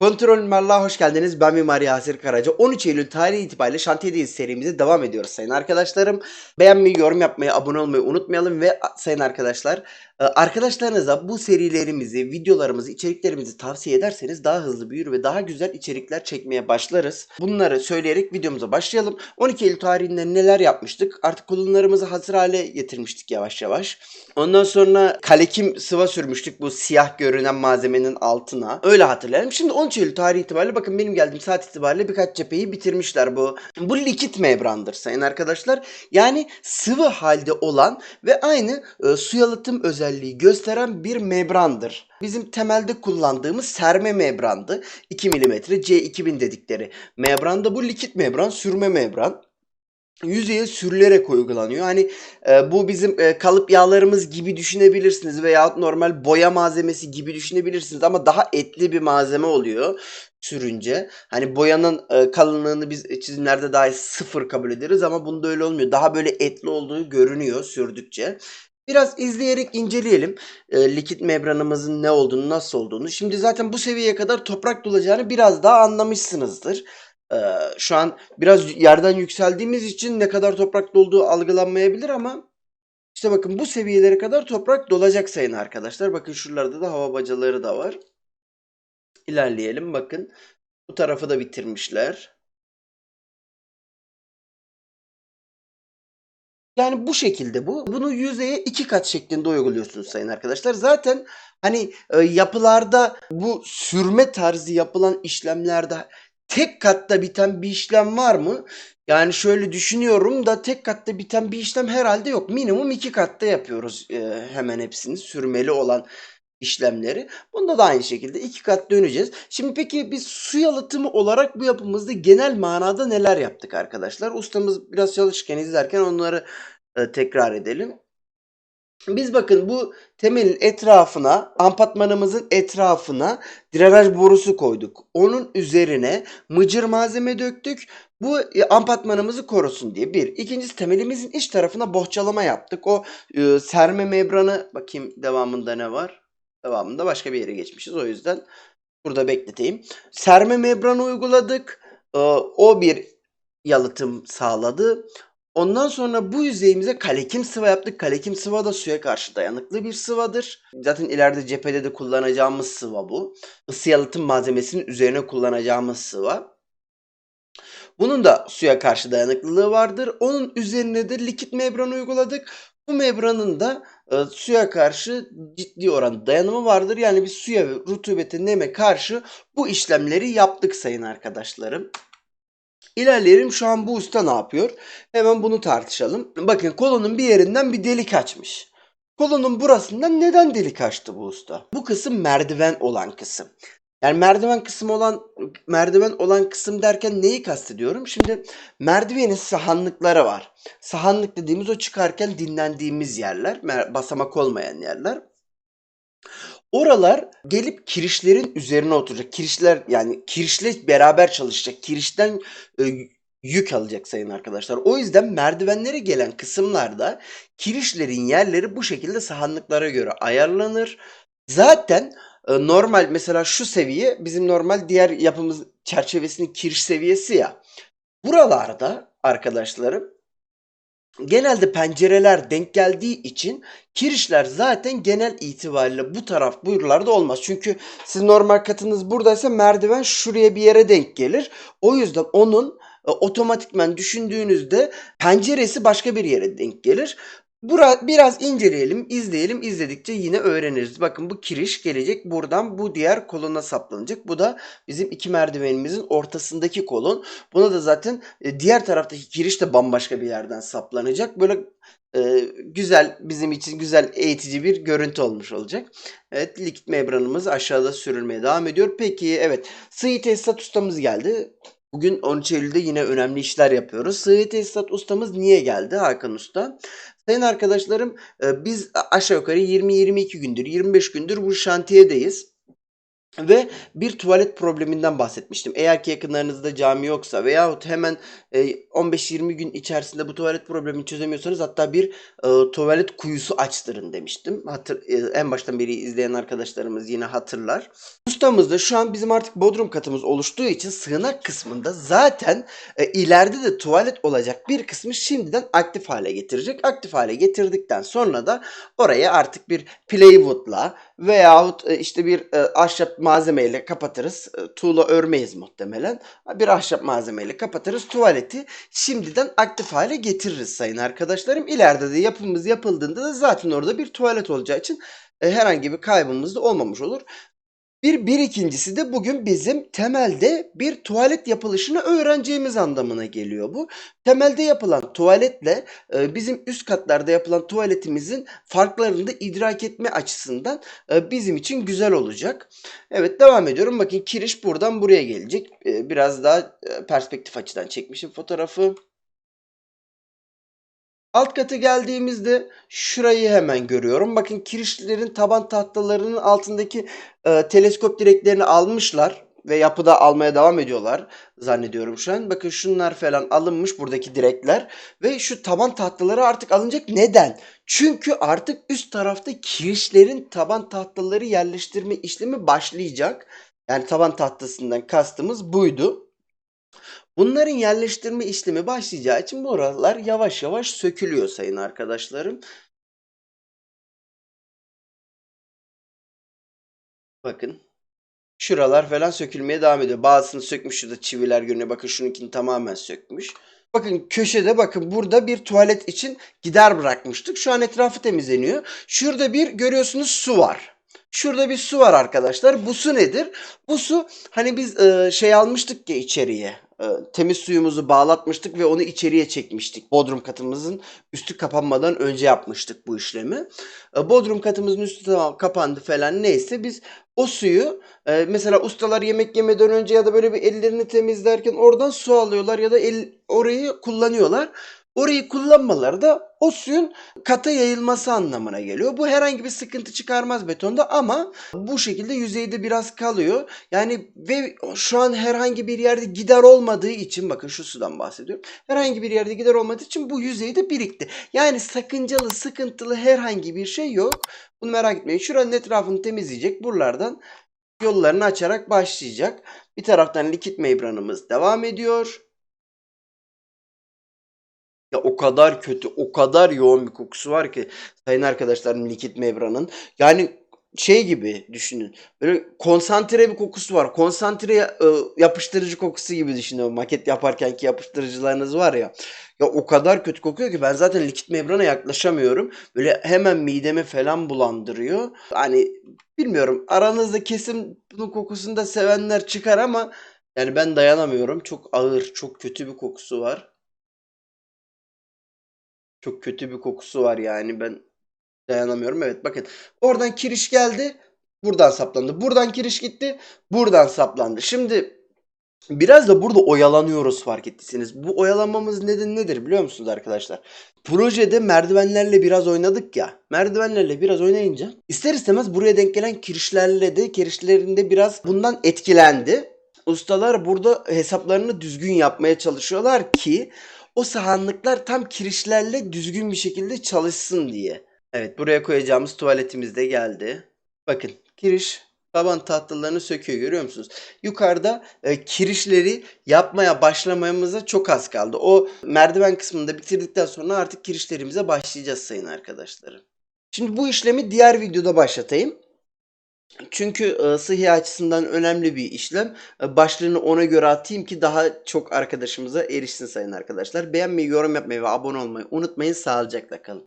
Kontrol Mimarlığa hoş geldiniz. Ben Mimar Yasir Karaca. 13 Eylül tarihi itibariyle şantiyedeyiz serimize devam ediyoruz sayın arkadaşlarım. Beğenmeyi, yorum yapmayı, abone olmayı unutmayalım ve sayın arkadaşlar e, arkadaşlarınıza bu serilerimizi, videolarımızı, içeriklerimizi tavsiye ederseniz daha hızlı büyür ve daha güzel içerikler çekmeye başlarız. Bunları söyleyerek videomuza başlayalım. 12 Eylül tarihinde neler yapmıştık? Artık kolonlarımızı hazır hale getirmiştik yavaş yavaş. Ondan sonra kalekim sıva sürmüştük bu siyah görünen malzemenin altına. Öyle hatırlayalım. Şimdi 13 Eylül tarihi itibariyle bakın benim geldiğim saat itibariyle birkaç cepheyi bitirmişler bu. Bu likit membrandır sayın arkadaşlar. Yani sıvı halde olan ve aynı e, su yalıtım özelliği gösteren bir membrandır. Bizim temelde kullandığımız serme membrandı. 2 mm C2000 dedikleri membranda bu likit membran, sürme membran yüzeye sürülerek uygulanıyor. Hani e, bu bizim e, kalıp yağlarımız gibi düşünebilirsiniz veya normal boya malzemesi gibi düşünebilirsiniz ama daha etli bir malzeme oluyor sürünce. Hani boyanın e, kalınlığını biz çizimlerde dahi sıfır kabul ederiz ama bunda öyle olmuyor. Daha böyle etli olduğu görünüyor sürdükçe. Biraz izleyerek inceleyelim e, likit membranımızın ne olduğunu, nasıl olduğunu. Şimdi zaten bu seviyeye kadar toprak dolacağını biraz daha anlamışsınızdır. Ee, şu an biraz yerden yükseldiğimiz için ne kadar toprak dolduğu algılanmayabilir ama işte bakın bu seviyelere kadar toprak dolacak sayın arkadaşlar. Bakın şuralarda da hava bacaları da var. İlerleyelim bakın. Bu tarafı da bitirmişler. Yani bu şekilde bu. Bunu yüzeye iki kat şeklinde uyguluyorsunuz sayın arkadaşlar. Zaten hani e, yapılarda bu sürme tarzı yapılan işlemlerde tek katta biten bir işlem var mı? Yani şöyle düşünüyorum da tek katta biten bir işlem herhalde yok. Minimum iki katta yapıyoruz e, hemen hepsini sürmeli olan işlemleri. Bunda da aynı şekilde iki kat döneceğiz. Şimdi peki biz su yalıtımı olarak bu yapımızda genel manada neler yaptık arkadaşlar? Ustamız biraz çalışırken izlerken onları e, tekrar edelim. Biz bakın bu temelin etrafına, ampatmanımızın etrafına drenaj borusu koyduk. Onun üzerine mıcır malzeme döktük. Bu e, ampatmanımızı korusun diye. Bir. İkincisi temelimizin iç tarafına bohçalama yaptık. O e, serme membranı bakayım devamında ne var? Devamında başka bir yere geçmişiz. O yüzden burada bekleteyim. Serme membranı uyguladık. E, o bir yalıtım sağladı. Ondan sonra bu yüzeyimize kalekim sıva yaptık. Kalekim sıva da suya karşı dayanıklı bir sıvadır. Zaten ileride cephede de kullanacağımız sıva bu. Isı yalıtım malzemesinin üzerine kullanacağımız sıva. Bunun da suya karşı dayanıklılığı vardır. Onun üzerine de likit membran uyguladık. Bu membranın da e, suya karşı ciddi oran dayanımı vardır. Yani biz suya ve rutubete, neme karşı bu işlemleri yaptık sayın arkadaşlarım. İlerleyelim. Şu an bu usta ne yapıyor? Hemen bunu tartışalım. Bakın kolonun bir yerinden bir delik açmış. Kolonun burasından neden delik açtı bu usta? Bu kısım merdiven olan kısım. Yani merdiven kısmı olan merdiven olan kısım derken neyi kastediyorum? Şimdi merdivenin sahanlıkları var. Sahanlık dediğimiz o çıkarken dinlendiğimiz yerler, basamak olmayan yerler. Oralar gelip kirişlerin üzerine oturacak. Kirişler yani kirişle beraber çalışacak. Kirişten e, yük alacak sayın arkadaşlar. O yüzden merdivenlere gelen kısımlarda kirişlerin yerleri bu şekilde sahanlıklara göre ayarlanır. Zaten e, normal mesela şu seviye bizim normal diğer yapımız çerçevesinin kiriş seviyesi ya. Buralarda arkadaşlarım genelde pencereler denk geldiği için kirişler zaten genel itibariyle bu taraf buyurlarda olmaz. Çünkü siz normal katınız buradaysa merdiven şuraya bir yere denk gelir. O yüzden onun e, otomatikman düşündüğünüzde penceresi başka bir yere denk gelir. Bura, biraz inceleyelim, izleyelim. İzledikçe yine öğreniriz. Bakın bu kiriş gelecek buradan bu diğer kolona saplanacak. Bu da bizim iki merdivenimizin ortasındaki kolon. Buna da zaten e, diğer taraftaki kiriş de bambaşka bir yerden saplanacak. Böyle e, güzel bizim için güzel eğitici bir görüntü olmuş olacak. Evet likit membranımız aşağıda sürülmeye devam ediyor. Peki evet sığ tesisat ustamız geldi. Bugün 13 Eylül'de yine önemli işler yapıyoruz. Sığ tesisat ustamız niye geldi Hakan Usta? Sayın arkadaşlarım e, biz aşağı yukarı 20-22 gündür 25 gündür bu şantiyedeyiz. Ve bir tuvalet probleminden bahsetmiştim. Eğer ki yakınlarınızda cami yoksa veyahut hemen e, 15-20 gün içerisinde bu tuvalet problemini çözemiyorsanız hatta bir e, tuvalet kuyusu açtırın demiştim. Hatır, e, en baştan beri izleyen arkadaşlarımız yine hatırlar. Ustamız da şu an bizim artık bodrum katımız oluştuğu için sığınak kısmında zaten e, ileride de tuvalet olacak bir kısmı şimdiden aktif hale getirecek. Aktif hale getirdikten sonra da oraya artık bir plywoodla veyahut e, işte bir e, ahşap malzemeyle kapatırız. E, tuğla örmeyiz muhtemelen. Bir ahşap malzemeyle kapatırız. Tuvaleti şimdiden aktif hale getiririz sayın arkadaşlarım. İleride de yapımız yapıldığında da zaten orada bir tuvalet olacağı için e, herhangi bir kaybımız da olmamış olur. Bir, bir ikincisi de bugün bizim temelde bir tuvalet yapılışını öğreneceğimiz anlamına geliyor bu. Temelde yapılan tuvaletle e, bizim üst katlarda yapılan tuvaletimizin farklarını da idrak etme açısından e, bizim için güzel olacak. Evet devam ediyorum. Bakın kiriş buradan buraya gelecek. E, biraz daha perspektif açıdan çekmişim fotoğrafı. Alt kata geldiğimizde şurayı hemen görüyorum. Bakın kirişlerin taban tahtalarının altındaki e, teleskop direklerini almışlar ve yapıda almaya devam ediyorlar zannediyorum şu an. Bakın şunlar falan alınmış buradaki direkler ve şu taban tahtaları artık alınacak. Neden? Çünkü artık üst tarafta kirişlerin taban tahtaları yerleştirme işlemi başlayacak. Yani taban tahtasından kastımız buydu. Bunların yerleştirme işlemi başlayacağı için bu oralar yavaş yavaş sökülüyor sayın arkadaşlarım. Bakın. Şuralar falan sökülmeye devam ediyor. Bazısını sökmüş şurada çiviler görünüyor. Bakın şununkini tamamen sökmüş. Bakın köşede bakın burada bir tuvalet için gider bırakmıştık. Şu an etrafı temizleniyor. Şurada bir görüyorsunuz su var. Şurada bir su var arkadaşlar. Bu su nedir? Bu su hani biz e, şey almıştık ya içeriye. E, temiz suyumuzu bağlatmıştık ve onu içeriye çekmiştik. Bodrum katımızın üstü kapanmadan önce yapmıştık bu işlemi. E, Bodrum katımızın üstü tamam kapandı falan neyse biz o suyu e, mesela ustalar yemek yemeden önce ya da böyle bir ellerini temizlerken oradan su alıyorlar ya da el, orayı kullanıyorlar. Orayı kullanmaları da o suyun kata yayılması anlamına geliyor. Bu herhangi bir sıkıntı çıkarmaz betonda ama bu şekilde yüzeyde biraz kalıyor. Yani ve şu an herhangi bir yerde gider olmadığı için bakın şu sudan bahsediyorum. Herhangi bir yerde gider olmadığı için bu yüzeyde birikti. Yani sakıncalı, sıkıntılı herhangi bir şey yok. Bunu merak etmeyin. Şuranın etrafını temizleyecek. Buralardan yollarını açarak başlayacak. Bir taraftan likit membranımız devam ediyor. Ya o kadar kötü, o kadar yoğun bir kokusu var ki sayın arkadaşlarım likit membranın. Yani şey gibi düşünün. Böyle konsantre bir kokusu var. Konsantre e, yapıştırıcı kokusu gibi düşünün. Maket yaparkenki yapıştırıcılarınız var ya. Ya o kadar kötü kokuyor ki ben zaten likit membrana yaklaşamıyorum. Böyle hemen midemi falan bulandırıyor. Hani bilmiyorum aranızda kesin bunun kokusunu da sevenler çıkar ama yani ben dayanamıyorum. Çok ağır, çok kötü bir kokusu var. Çok kötü bir kokusu var yani ben dayanamıyorum. Evet bakın oradan kiriş geldi. Buradan saplandı. Buradan kiriş gitti. Buradan saplandı. Şimdi biraz da burada oyalanıyoruz fark ettiyseniz. Bu oyalanmamız neden nedir biliyor musunuz arkadaşlar? Projede merdivenlerle biraz oynadık ya. Merdivenlerle biraz oynayınca ister istemez buraya denk gelen kirişlerle de kirişlerinde biraz bundan etkilendi. Ustalar burada hesaplarını düzgün yapmaya çalışıyorlar ki o sahanlıklar tam kirişlerle düzgün bir şekilde çalışsın diye. Evet buraya koyacağımız tuvaletimiz de geldi. Bakın kiriş taban tahtalarını söküyor görüyor musunuz? Yukarıda e, kirişleri yapmaya başlamamıza çok az kaldı. O merdiven kısmını da bitirdikten sonra artık kirişlerimize başlayacağız sayın arkadaşlarım. Şimdi bu işlemi diğer videoda başlatayım. Çünkü e, sıhhi açısından önemli bir işlem. E, başlığını ona göre atayım ki daha çok arkadaşımıza erişsin sayın arkadaşlar. Beğenmeyi, yorum yapmayı ve abone olmayı unutmayın. Sağlıcakla kalın.